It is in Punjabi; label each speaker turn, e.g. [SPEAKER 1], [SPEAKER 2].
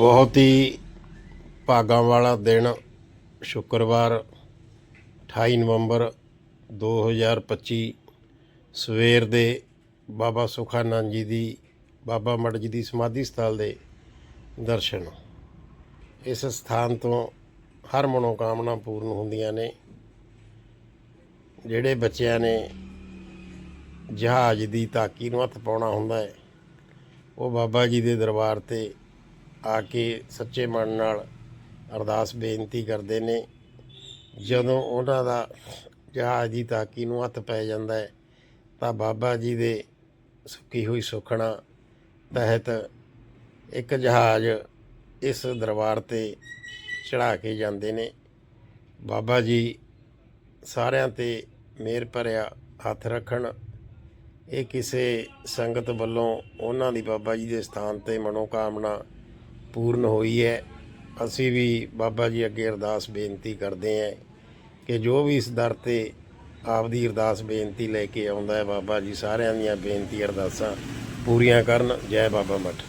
[SPEAKER 1] ਬਹੁਤ ਹੀ ਭਾਗਾਂ ਵਾਲਾ ਦਿਨ ਸ਼ੁੱਕਰਵਾਰ 28 ਨਵੰਬਰ 2025 ਸਵੇਰ ਦੇ ਬਾਬਾ ਸੁਖਾਨੰਦ ਜੀ ਦੀ, ਬਾਬਾ ਮੜ ਜੀ ਦੀ ਸਮਾਧੀ ਸਥਲ ਦੇ ਦਰਸ਼ਨ। ਇਸ ਸਥਾਨ ਤੋਂ ਹਰ ਮਨੋਕਾਮਨਾ ਪੂਰਨ ਹੁੰਦੀਆਂ ਨੇ। ਜਿਹੜੇ ਬੱਚਿਆਂ ਨੇ ਜਹਾਜ਼ ਦੀ ਤਾਕੀ ਨੂੰ ਹੱਥ ਪਾਉਣਾ ਹੁੰਦਾ ਹੈ, ਉਹ ਬਾਬਾ ਜੀ ਦੇ ਦਰਬਾਰ ਤੇ ਆ ਕੇ ਸੱਚੇ ਮਨ ਨਾਲ ਅਰਦਾਸ ਬੇਨਤੀ ਕਰਦੇ ਨੇ, ਜਦੋਂ ਉਹਨਾਂ ਦਾ ਜਹਾਜ਼ ਦੀ ਤਾਕੀ ਨੂੰ ਹੱਥ ਪੈ ਜਾਂਦਾ ਹੈ, ਤਾਂ ਬਾਬਾ ਜੀ ਦੇ ਸੁੱਕੀ ਹੋਈ ਸੁਖਣਾ ਤਹਿਤ ਇੱਕ ਜਹਾਜ਼ ਇਸ ਦਰਬਾਰ ਤੇ ਚੜਾ ਕੇ ਜਾਂਦੇ ਨੇ। ਬਾਬਾ ਜੀ ਸਾਰਿਆਂ ਤੇ ਮਿਹਰ ਭਰਿਆ ਹੱਥ ਰੱਖਣ, ਇਹ ਕਿਸੇ ਸੰਗਤ ਵੱਲੋਂ ਉਹਨਾਂ ਦੀ ਬਾਬਾ ਜੀ ਦੇ ਸਥਾਨ ਤੇ ਮਨੋਕਾਮਨਾ ਪੂਰਨ ਹੋਈ ਹੈ। ਅਸੀਂ ਵੀ ਬਾਬਾ ਜੀ ਅੱਗੇ ਅਰਦਾਸ ਬੇਨਤੀ ਕਰਦੇ ਹਾਂ ਕਿ ਜੋ ਵੀ ਇਸ ਦਰ ਤੇ ਆਪਦੀ ਅਰਦਾਸ ਬੇਨਤੀ ਲੈ ਕੇ ਆਉਂਦਾ ਹੈ, ਬਾਬਾ ਜੀ ਸਾਰਿਆਂ ਦੀਆਂ ਬੇਨਤੀ ਅਰਦਾਸਾਂ ਪੂਰੀਆਂ ਕਰਨ। ਜੈ ਬਾਬਾ ਮਠ।